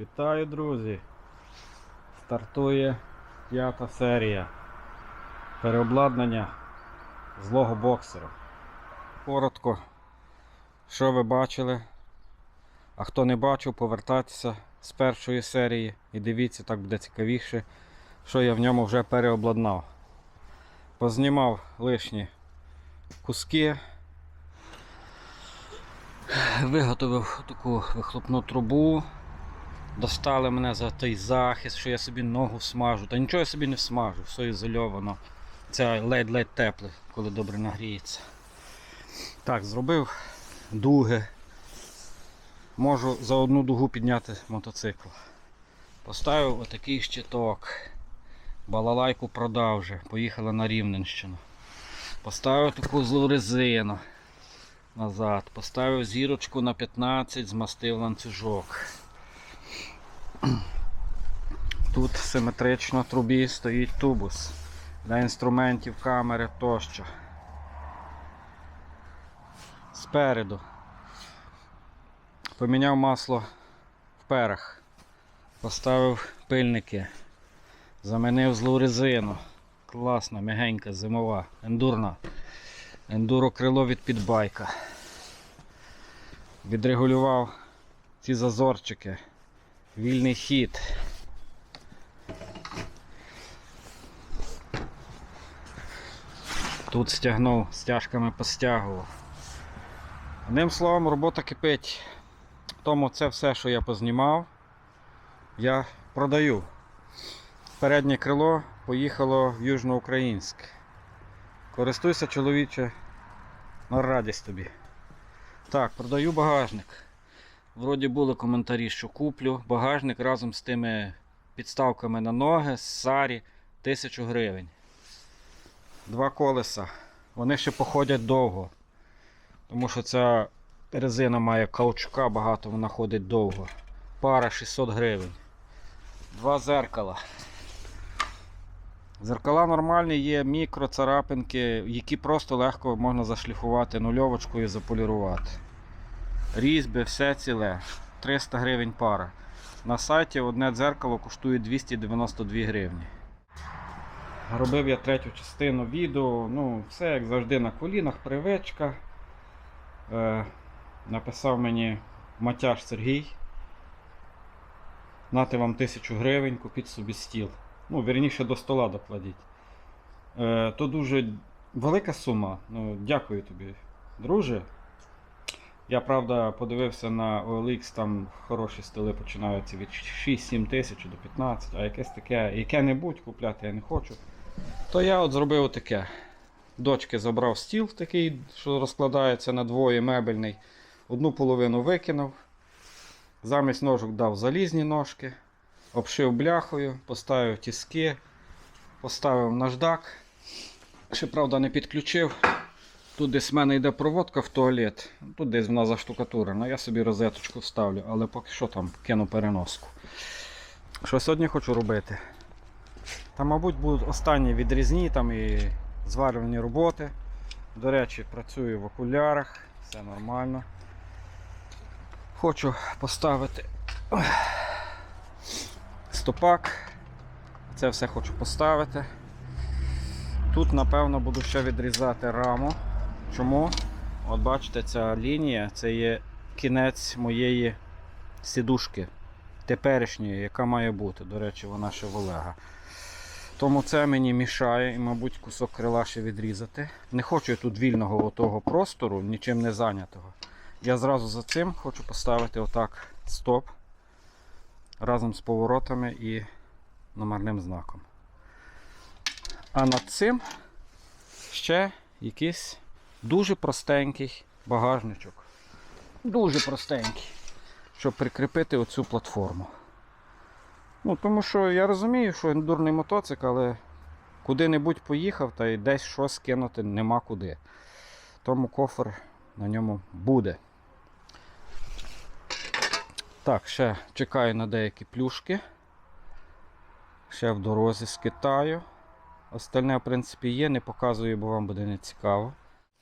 Вітаю, друзі! Стартує п'ята серія переобладнання злого боксера. Коротко, що ви бачили. А хто не бачив, повертайтеся з першої серії і дивіться, так буде цікавіше, що я в ньому вже переобладнав. Познімав лишні куски. Виготовив таку вихлопну трубу. Достали мене за той захист, що я собі ногу смажу. Та нічого я собі не смажу, все ізольовано. Це ледь-ледь тепле, коли добре нагріється. Так, зробив дуги. Можу за одну дугу підняти мотоцикл. Поставив отакий щиток. Балалайку продав вже. Поїхали на Рівненщину. Поставив таку злу резину назад. Поставив зірочку на 15, змастив ланцюжок. Тут симетрично трубі стоїть тубус для інструментів, камери тощо. Спереду поміняв масло в перах, поставив пильники, замінив злу резину. Класна, м'ягенька, зимова, ендурна. Ендуро крило від підбайка. Відрегулював ці зазорчики. Вільний хід. Тут стягнув, стяжками постягував. Одним словом, робота кипить. Тому це все, що я познімав, я продаю. Переднє крило поїхало в Южноукраїнськ. Користуйся, чоловіче, на радість тобі. Так, продаю багажник. Вроді були коментарі, що куплю. Багажник разом з тими підставками на ноги, з сарі 1000 гривень. Два колеса. Вони ще походять довго. Тому що ця резина має каучука багато, вона ходить довго. Пара 600 гривень. Два зеркала. Зеркала нормальні, є мікроцарапинки, які просто легко можна зашліфувати нульовочкою і заполірувати. Різьби, все ціле. 300 гривень пара. На сайті одне дзеркало коштує 292 гривні. Робив я третю частину відео. Ну, все як завжди на колінах, привичка. Е, написав мені Матяш Сергій. Нати вам тисячу гривень, купіть собі стіл. Ну, вірніше до стола докладіть. Е, то дуже велика сума. Ну, дякую тобі, друже. Я правда подивився на OLX, там хороші столи починаються від 6-7 тисяч до 15, а якесь таке, яке-небудь купляти я не хочу. То я от зробив таке. Дочки забрав стіл такий, що розкладається на двоє мебельний. Одну половину викинув. Замість ножок дав залізні ножки, обшив бляхою, поставив тіски, поставив наждак. Ще, правда, не підключив. Тут десь в мене йде проводка в туалет. Тут десь вона заштукатурена. Я собі розеточку вставлю, але поки що там кину переноску. Що сьогодні хочу робити? Та, мабуть, будуть останні відрізні там і зварювальні роботи. До речі, працюю в окулярах, все нормально. Хочу поставити стопак. Це все хочу поставити. Тут, напевно, буду ще відрізати раму. Чому? От бачите, ця лінія це є кінець моєї сідушки теперішньої, яка має бути. До речі, вона ще в Олега. Тому це мені мішає і, мабуть, кусок крила ще відрізати. Не хочу я тут вільного отого простору, нічим не зайнятого. Я зразу за цим хочу поставити отак стоп разом з поворотами і номерним знаком. А над цим ще якийсь дуже простенький багажничок. Дуже простенький, щоб прикріпити оцю платформу. Ну, тому що я розумію, що ендурний мотоцикл, але куди-небудь поїхав та й десь щось кинути нема куди. Тому кофр на ньому буде. Так, ще чекаю на деякі плюшки. Ще в дорозі з Китаю. Остальне, в принципі, є, не показую, бо вам буде не цікаво.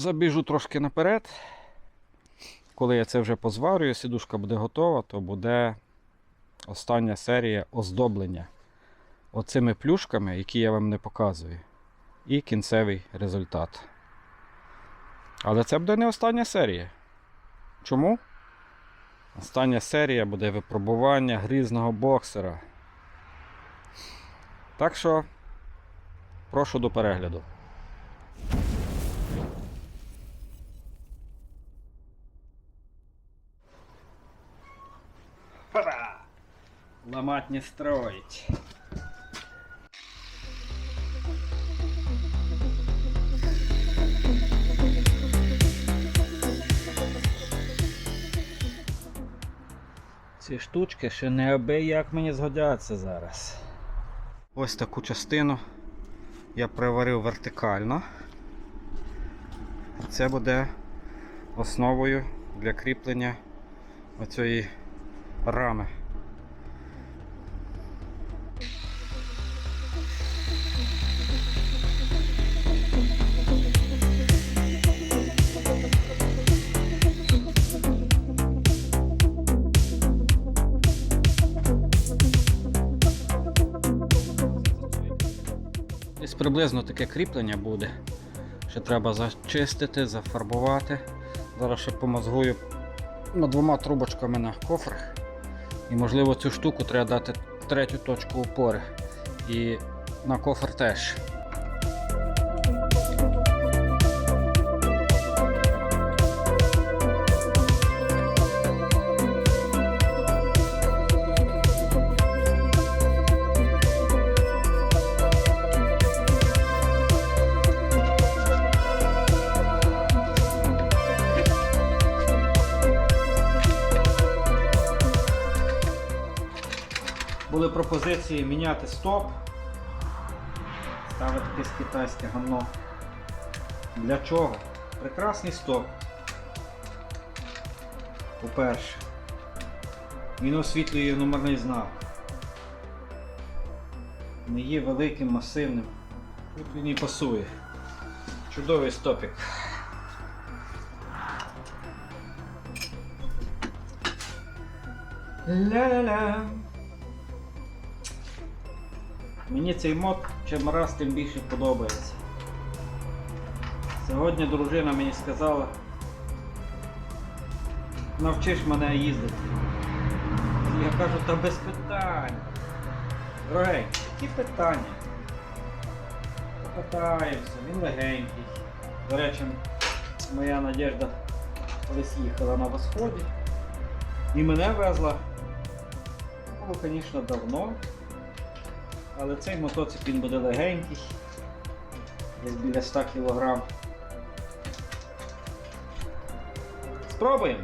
Забіжу трошки наперед. Коли я це вже позварюю, сідушка буде готова, то буде остання серія оздоблення оцими плюшками, які я вам не показую, і кінцевий результат. Але це буде не остання серія. Чому? Остання серія буде випробування грізного боксера. Так що прошу до перегляду. Пора! Ломать не строить. Ці штучки ще не як мені згодяться зараз. Ось таку частину я приварив вертикально. Це буде основою для кріплення оцієї рами. Десь приблизно таке кріплення буде. Ще треба зачистити, зафарбувати. Зараз ще помазгую над двома трубочками на кофрах. І можливо цю штуку треба дати третю точку опори. І на кофр теж. Пропозиції міняти стоп. Ставити якесь китайське гамно. Для чого? Прекрасний стоп. По-перше, він освітлює номерний знак. Не є великим, масивним. Тут він і пасує. Чудовий стопік. Ля-ля-ля. Мені цей мод чим раз тим більше подобається. Сьогодні дружина мені сказала, навчиш мене їздити. Я кажу, та без питань. Дорогий, які питання? Покатаємося, він легенький. До речі, моя Надежда колись їхала на восході і мене везла. Було, звісно, давно. Але цей мотоцикл він буде легенький, десь біля 100 кг. Спробуємо.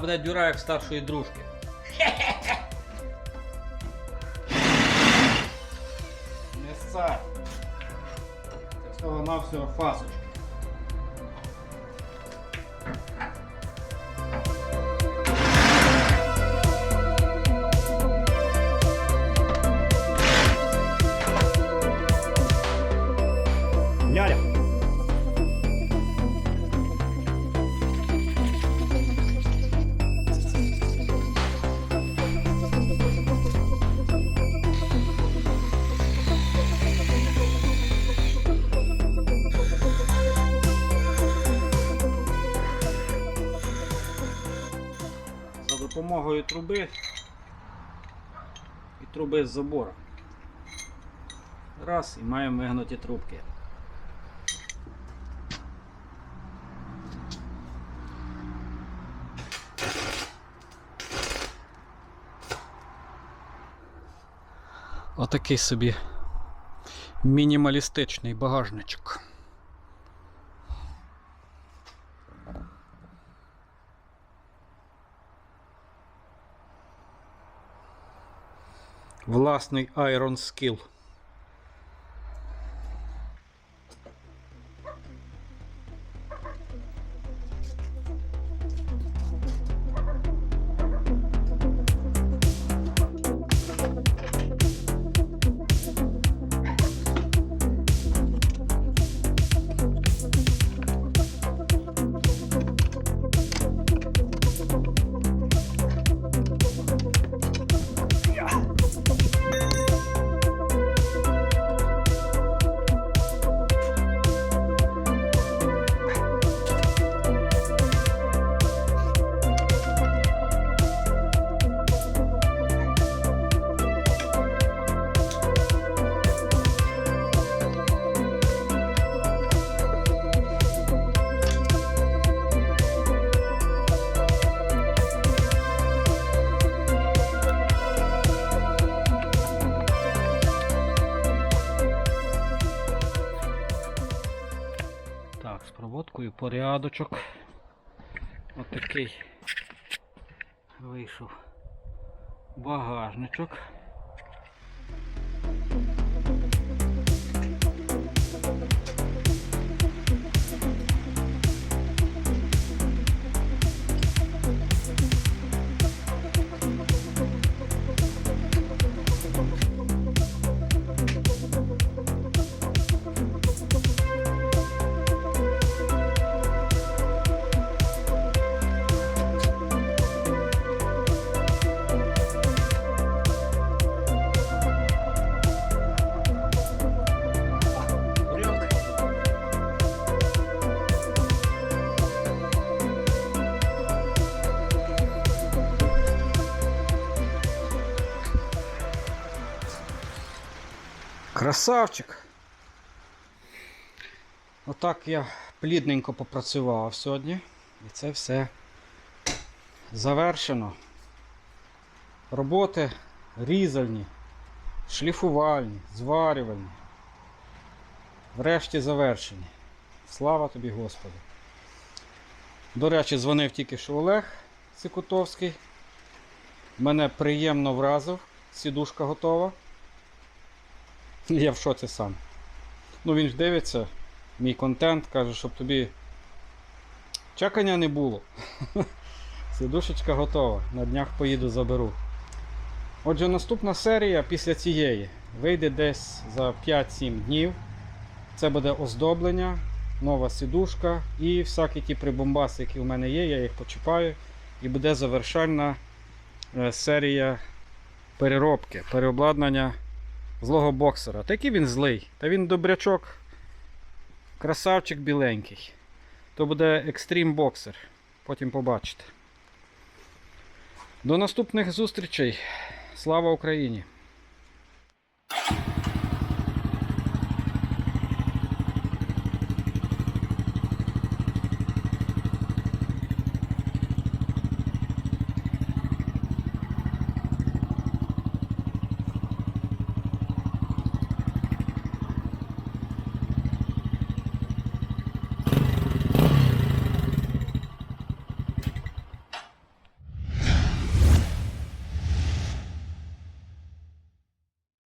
Зараз буде дюра як старшої дружки. Не сцай. Це всього допомогою труби і труби з забора. Раз, і маємо вигнуті трубки. Отакий собі мінімалістичний багажничок. Власний Iron Skill. З проводкою порядочок. Отакий вийшов багажничок. Красавчик. Отак я плідненько попрацював сьогодні. І це все завершено. Роботи різальні, шліфувальні, зварювальні. Врешті завершені. Слава тобі, Господи. До речі, дзвонив тільки що Олег Сикутовський. Мене приємно вразив. Сідушка готова. Я в шоці сам. Ну він ж дивиться, мій контент, каже, щоб тобі чекання не було. Сидушечка готова. На днях поїду заберу. Отже, наступна серія після цієї вийде десь за 5-7 днів. Це буде оздоблення, нова сідушка і всякі ті прибомбаси, які в мене є, я їх почіпаю. І буде завершальна е, серія переробки, переобладнання злого боксера. Такий він злий. Та він добрячок. Красавчик біленький. То буде екстрім боксер. Потім побачите. До наступних зустрічей. Слава Україні!